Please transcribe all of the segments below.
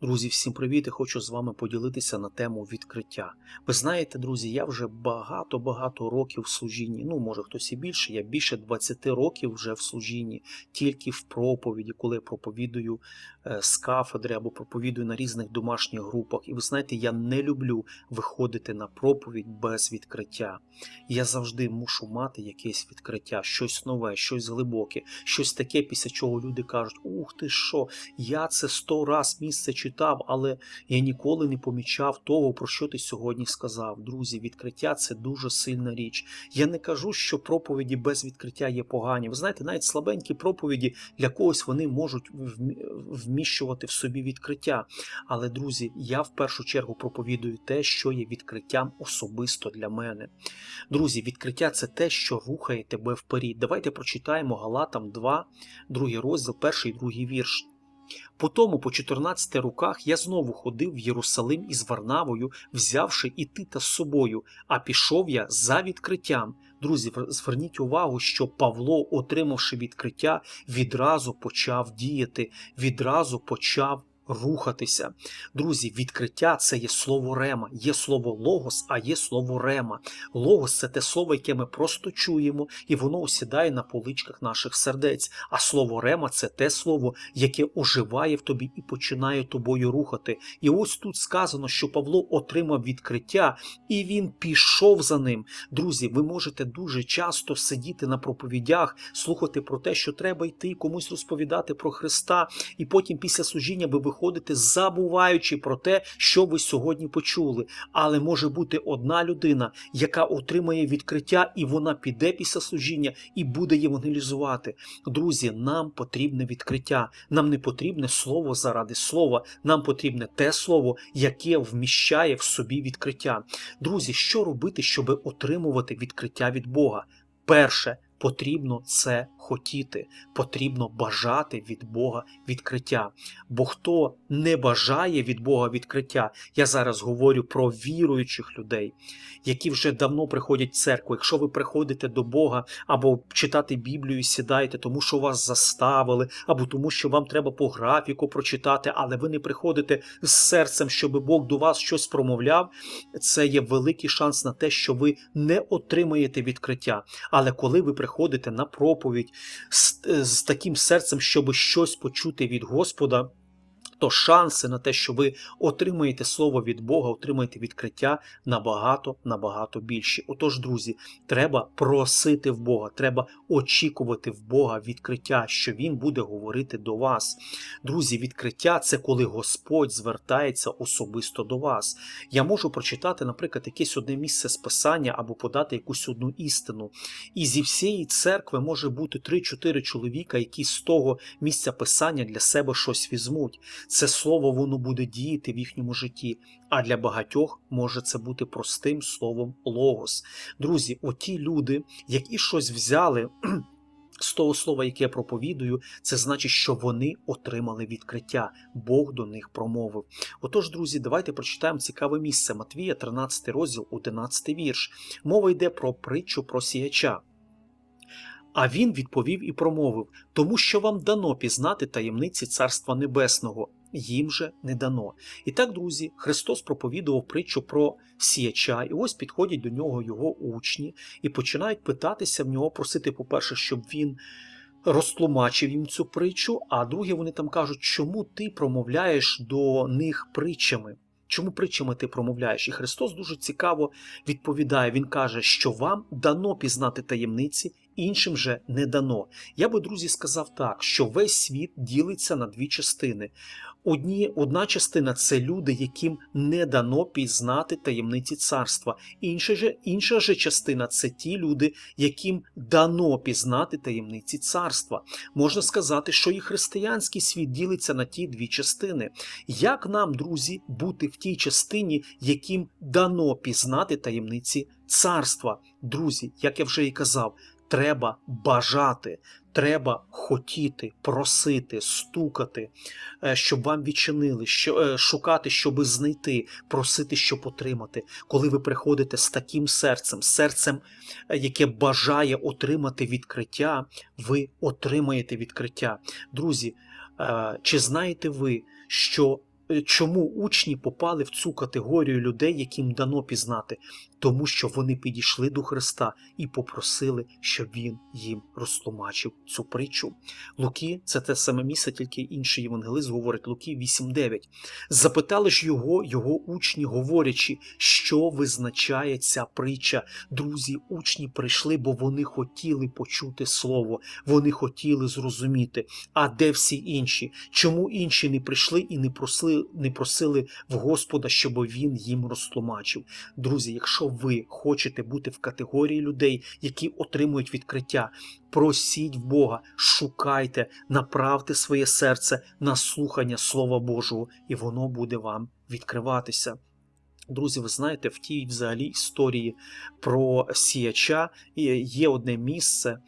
Друзі, всім привіт! і хочу з вами поділитися на тему відкриття. Ви знаєте, друзі, я вже багато-багато років в служінні. Ну, може хтось і більше, я більше 20 років вже в служінні, тільки в проповіді, коли я проповідую е, з кафедри або проповідую на різних домашніх групах. І ви знаєте, я не люблю виходити на проповідь без відкриття. Я завжди мушу мати якесь відкриття, щось нове, щось глибоке, щось таке, після чого люди кажуть: Ух ти що, я це сто раз місце читав, але я ніколи не помічав того, про що ти сьогодні сказав. Друзі, відкриття це дуже сильна річ. Я не кажу, що проповіді без відкриття є погані. Ви знаєте, навіть слабенькі проповіді для когось вони можуть вміщувати в собі відкриття. Але, друзі, я в першу чергу проповідую те, що є відкриттям особисто для мене. Друзі, відкриття це те, що рухає тебе вперед. Давайте прочитаємо Галатам 2, другий розділ, перший і другий вірш. По тому, по 14 роках, я знову ходив в Єрусалим із Варнавою, взявши і Тита з собою, а пішов я за відкриттям. Друзі, зверніть увагу, що Павло, отримавши відкриття, відразу почав діяти, відразу почав рухатися. Друзі, відкриття це є слово рема, є слово логос, а є слово рема. Логос це те слово, яке ми просто чуємо, і воно осідає на поличках наших сердець. А слово рема це те слово, яке оживає в тобі і починає тобою рухати. І ось тут сказано, що Павло отримав відкриття, і він пішов за ним. Друзі, ви можете дуже часто сидіти на проповідях, слухати про те, що треба йти комусь розповідати про Христа, і потім після служіння ви виходите, забуваючи про те, що ви сьогодні почули. Але може бути одна людина, яка отримає відкриття, і вона піде після служіння і буде євангелізувати. Друзі, нам потрібне відкриття. Нам не потрібне слово заради слова. Нам потрібне те слово, яке вміщає в собі відкриття. Друзі, що робити, щоб отримувати відкриття від Бога? Перше, потрібно це хотіти, потрібно бажати від Бога відкриття. Бо хто не бажає від Бога відкриття, я зараз говорю про віруючих людей, які вже давно приходять в церкву. Якщо ви приходите до Бога або читати Біблію, сідаєте, тому що вас заставили, або тому, що вам треба по графіку прочитати, але ви не приходите з серцем, щоб Бог до вас щось промовляв, це є великий шанс на те, що ви не отримаєте відкриття. Але коли ви приходите на проповідь з, з таким серцем, щоб щось почути від Господа, то шанси на те, що ви отримаєте слово від Бога, отримаєте відкриття набагато набагато більші. Отож, друзі, треба просити в Бога, треба очікувати в Бога відкриття, що Він буде говорити до вас. Друзі, відкриття це коли Господь звертається особисто до вас. Я можу прочитати, наприклад, якесь одне місце з писання або подати якусь одну істину. І зі всієї церкви може бути 3-4 чоловіка, які з того місця писання для себе щось візьмуть. Це слово воно буде діяти в їхньому житті, а для багатьох може це бути простим словом логос. Друзі, оті люди, які щось взяли. З того слова, яке я проповідую, це значить, що вони отримали відкриття. Бог до них промовив. Отож, друзі, давайте прочитаємо цікаве місце Матвія, 13 розділ, 11 вірш. Мова йде про притчу про сіяча. А він відповів і промовив тому, що вам дано пізнати таємниці Царства Небесного, їм же не дано. І так, друзі, Христос проповідував притчу про сіяча, і ось підходять до нього його учні і починають питатися в нього, просити, по-перше, щоб він. Розтлумачив їм цю притчу, а друге, вони там кажуть, чому ти промовляєш до них притчами? Чому притчами ти промовляєш? І Христос дуже цікаво відповідає. Він каже, що вам дано пізнати таємниці, іншим же не дано. Я би, друзі, сказав так, що весь світ ділиться на дві частини. Одні, Одна частина це люди, яким не дано пізнати таємниці царства. Інша же, інша же частина це ті люди, яким дано пізнати таємниці царства. Можна сказати, що і християнський світ ділиться на ті дві частини. Як нам, друзі, бути в тій частині, яким дано пізнати таємниці царства? Друзі, як я вже і казав, треба бажати, треба хотіти, просити, стукати, е, щоб вам відчинили, е, шукати, щоб знайти, просити, щоб отримати. Коли ви приходите з таким серцем, серцем, е, яке бажає отримати відкриття, ви отримаєте відкриття. Друзі, чи знаєте ви, що чому учні попали в цю категорію людей, яким дано пізнати? Тому що вони підійшли до Христа і попросили, щоб Він їм розтлумачив цю притчу. Луки це те саме місце, тільки інший євангелист говорить Луки 8.9. Запитали ж його, його учні, говорячи, що визначає ця притча. Друзі, учні прийшли, бо вони хотіли почути слово, вони хотіли зрозуміти. А де всі інші? Чому інші не прийшли і не просили, не просили в Господа, щоб він їм розтлумачив? Друзі, якщо ви хочете бути в категорії людей, які отримують відкриття, просіть в Бога, шукайте, направте своє серце на слухання Слова Божого, і воно буде вам відкриватися. Друзі, ви знаєте, в тій взагалі історії про сіяча є- одне місце,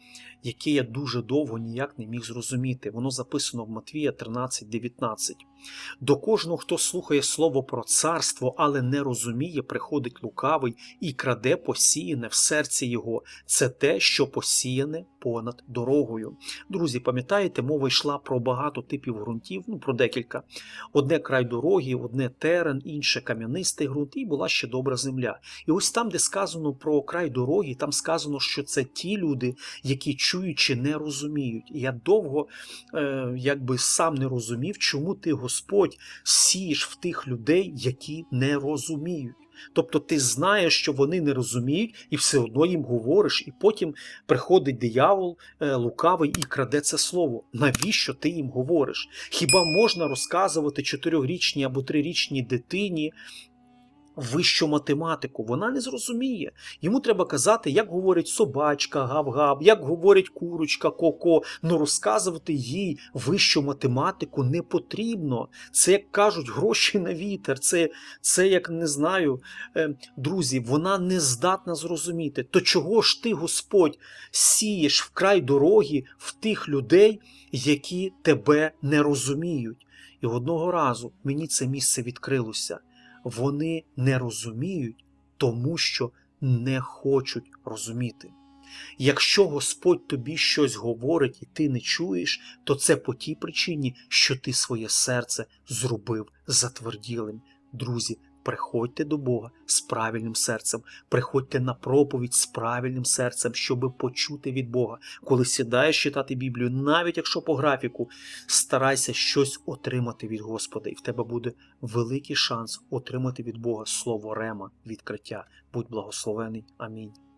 яке я дуже довго ніяк не міг зрозуміти. Воно записано в Матвія 13:19. До кожного, хто слухає слово про царство, але не розуміє, приходить лукавий і краде посіяне в серці його. Це те, що посіяне понад дорогою. Друзі, пам'ятаєте, мова йшла про багато типів ґрунтів, ну про декілька. Одне край дороги, одне терен, інше кам'янистий ґрунт, і була ще добра земля. І ось там, де сказано про край дороги, там сказано, що це ті люди, які чуючи, не розуміють. І я довго е, якби сам не розумів, чому ти, Господь, сієш в тих людей, які не розуміють. Тобто ти знаєш, що вони не розуміють, і все одно їм говориш, і потім приходить диявол е, лукавий і краде це слово. Навіщо ти їм говориш? Хіба можна розказувати чотирьохрічній або трирічній дитині вищу математику? Вона не зрозуміє. Йому треба казати, як говорить собачка, гав-гав, як говорить курочка, ко-ко. Ну розказувати їй вищу математику не потрібно. Це, як кажуть, гроші на вітер. Це, це як не знаю, е, друзі, вона не здатна зрозуміти. То чого ж ти, Господь, сієш в край дороги в тих людей, які тебе не розуміють? І одного разу мені це місце відкрилося. Вони не розуміють, тому що не хочуть розуміти. Якщо Господь тобі щось говорить і ти не чуєш, то це по тій причині, що ти своє серце зробив затверділим. Друзі, приходьте до Бога з правильним серцем, приходьте на проповідь з правильним серцем, щоби почути від Бога. Коли сідаєш читати Біблію, навіть якщо по графіку, старайся щось отримати від Господа, і в тебе буде великий шанс отримати від Бога слово Рема, відкриття. Будь благословений. Амінь.